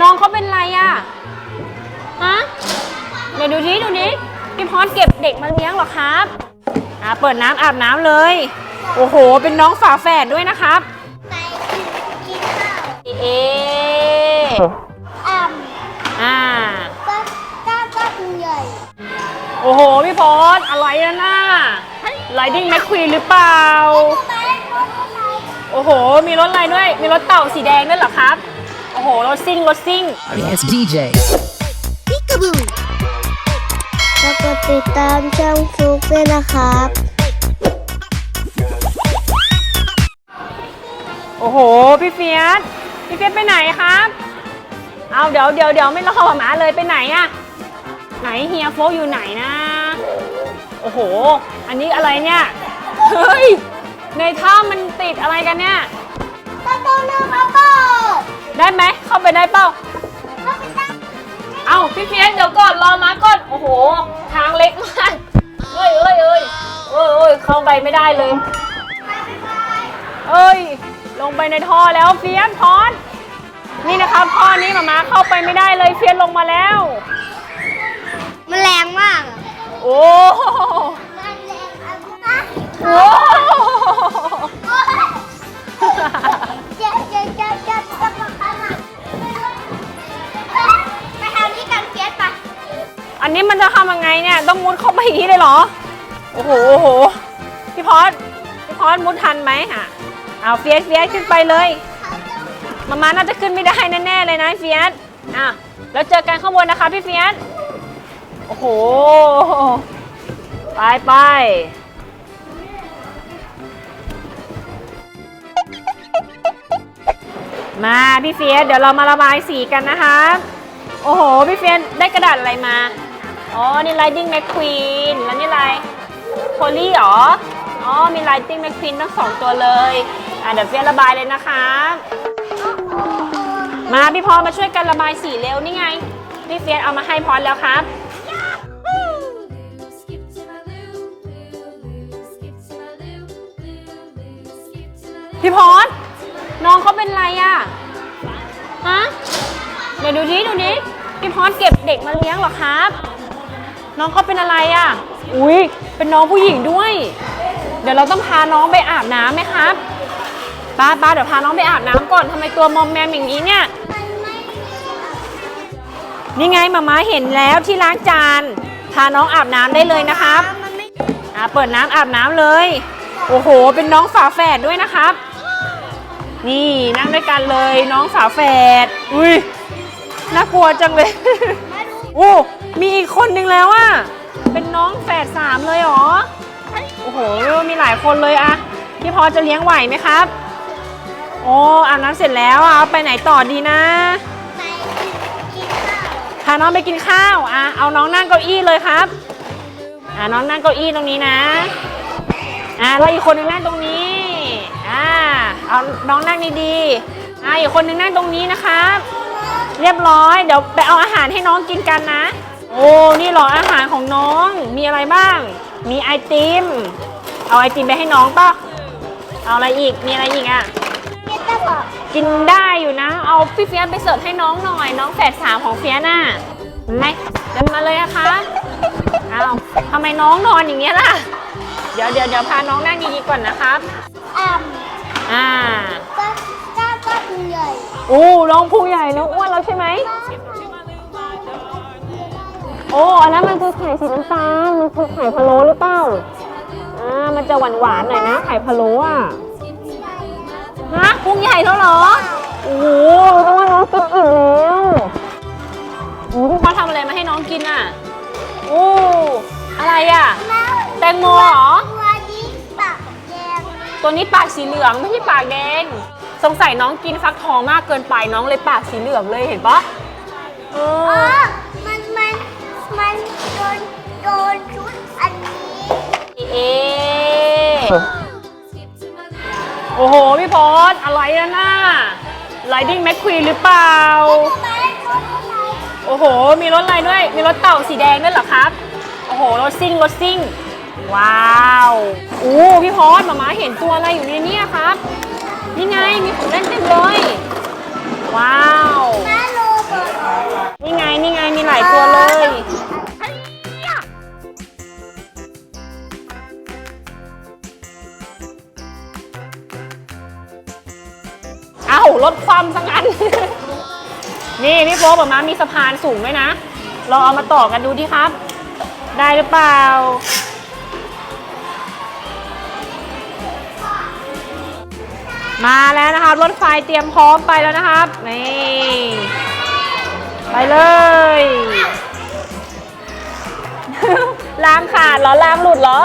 น้องเขาเป็นไรอะฮะ เดี๋ยวดูดิดูดิพี่พอดเก็บเด็กมาเลี้ยงเหรอครับ อ่าเปิดน้ำอาบน้ำเลย โอ้โห เป็นน้องฝาแฝดด้วยนะครับไปกินข้าวเออ่อ่าำก็ก็ก็คุณใหญ่โอ้โห พี่พอดอะไรนะน่าไลดิ้งแมคควีนหรือเปล่าไปรถไปโอ้โห มีรถอะไรด้วย มีรถเต่าสีแดงด้วยเหรอครับโอ้โหรถซิ่งรถซิ่ง It's DJ. พิกาบูแล้วก็ติดตามช่องฟลุกด้วยนะครับ โอ้โห พี่เฟียสพี่เฟียสไปไหนครับ เอาเดี๋ยวเดี๋ยวเดี๋ยวไม่รอหมาเลยไปไหนอะไหนเฮียโฟกอยู่ไหนนะ โอ้โห อันนี้อะไรเนี่ย เฮ้ย ในถ้ำมันติดอะไรกันเนี่ยก็ต้องเลือกมาเปิด ได้ไหมเข้าไปได้เปล่าก็ไปตั้งเอาพี่เฟียสเดี๋ยวก่อนรอมาก่อนโอ้โห ทางเล็กมากเอ้ยเอ้ยเอ้ยเอ้ยเอ้ยเข้าไปไม่ได้เลย เอ้ย ลงไปในท่อแล้วเฟียสพอดนี่นะครับท่อนี้มามาเข้าไปไม่ได้เลยเฟียสลงมาแล้ว มันแรงมากอะโอ้โหมันแรงอะนะโอ้ำยังไงเนี่ยต้องมุดเข้าไปอย่างนี้เลยเหรอ โอ้โหโอ้โหพี่พอดพี่พอดมุดทันไหมฮะเอาเฟียสเฟียสขึ้นไปเลยมามาน่าจะขึ้นไม่ได้แน่ๆเลยนะเฟียสอะแล้วเจอกันข้างบนนะคะพี่เฟียสโอ้โหไปไปมาพี่เฟียสเดี๋ยวเรามาระบายสีกันนะคะ โอ้โห พี่เฟียสได้กระดาษอะไรมา อ๋อ นี่ Lightning McQueen แล้วนี่อะไรโพลีเหรอ อ๋อ มี Lightning McQueen ทั้งสองตัวเลย อะเดี๋ยวเฟียระบายเลยนะคะ มาพี่พรมาช่วยกันระบายสีเร็วนี่ไง พี่เฟียเอามาให้พรแล้วครับ พี่พรน้องเขาเป็นไรอะฮะ เดี๋ยวดูดิดูดิพี่พรเก็บเด็กมาเลี้ยงเหรอครับ น้องเขาเป็นอะไรอะอุ้ยเป็นน้องผู้หญิงด้วย เดี๋ยวเราต้องพาน้องไปอาบน้ำไหมครับป้าป้าเดี๋ยวพาน้องไปอาบน้ำก่อนทำไมตัวมอมแมมอย่างนี้เนี่ย นี่ไงมาม่าเห็นแล้วที่ล้างจาน พาน้องอาบน้ำได้เลยนะครับอ่าเปิดน้ำอาบน้ำเลย โอ้โห เป็นน้องฝาแฝดด้วยนะครับ นี่นั่งด้วยกันเลยน้องฝาแฝด อุ้ยน่ากลัวจังเลย โอ้ มีอีกคนนึงแล้วอะเป็นน้องแฝดสามเลยเหรอ โอ้โห มีหลายคนเลยอะพี่พอจะเลี้ยงไหวไหมครับ โอ้อาบน้ำเสร็จแล้วอะเอาไปไหนต่อดีนะ ไปกินข้าวพาน้องไปกินข้าวอะเอาน้องนั่งเก้าอี้เลยครับอะน้องนั่งเก้าอี้ตรงนี้นะอะแล้วอีกคนนึงนั่งตรงนี้ อ่า เอาน้องนั่งดีๆอะอีกคนนึงนั่งตรงนี้นะครับ เรียบร้อย เดี๋ยวไปเอาอาหารให้น้องกินกันนะ โอ้นี่เหรออาหารของน้องมีอะไรบ้าง มีไอติม เอาไอติมไปให้น้องป่ะเอาอะไรอีกมีอะไรอีกอะเฟียสจะบอกกินได้อยู่นะ เอาพี่เฟียสไปเสิร์ฟให้น้องหน่อย น้องแฝดสามของเฟียสน่ะไหนเดินมาเลยนะคะเอาทำไมน้องนอนอย่างเงี้ยล่ะ เดี๋ยวเดี๋ยวเดี๋ยวพาน้องนั่งดีๆก่อนนะครับอ่อ่าำก็ก็ก็คุณใหญ่ อู้น้องพุงใหญ่น้องอ้วนแล้วใช่ไหมโอ้อันนั้นมันคือไข่สีน้ำตาลมันคือไข่พะโล้หรือเปล่าอ่ามันจะหวานหวานๆหน่อยนะ ไข่พะโล้อะฮะพุงใหญ่แล้วเหรอโอ้โหต้องว่าน้องกินอิ่มแล้วโอ้พี่พ่อทำอะไรมาให้น้องกินอะโอ้อะไรอะแตงโมเหรอตัวนี้ปากแดงตัวนี้ปากสีเหลืองไม่ใช่ปากแดง สงสัยน้องกินฟักทองมากเกินไปน้องเลยปากสีเหลืองเลยเห็นปะเออ๋ออมัน มัน มันโดน โดนชุดอันนี้ เอ Skip to my loo. โอ้โห พี่พอดอะไรนะน่าไลดิ้งแมคควีนหรือเปล่าไปรถไปโอ้โห มีรถอะไรด้วย มีรถเต่าสีแดงด้วยเหรอครับ โอ้โห รถซิ่ง รถซิ่ง ว้าว อู้พี่พอดมามาเห็นตัวอะไรอยู่ในเนี้ครับ นี่ไง มีของเล่นเต็มเลย ว้าวนี่ไง นี่ไง มีหลายตัวเลย เอ้าลดความสังกัน นี่พี่โฟบอกมามีสะพานสูงไหมนะ ลองเอามาต่อกันดูดิครับ ได้หรือเปล่า มาแล้วนะคะรถไฟเตรียมพร้อมไปแล้วนะครับนี่ไปเลยล้างขาดเหรอล้างหลุดเหรอ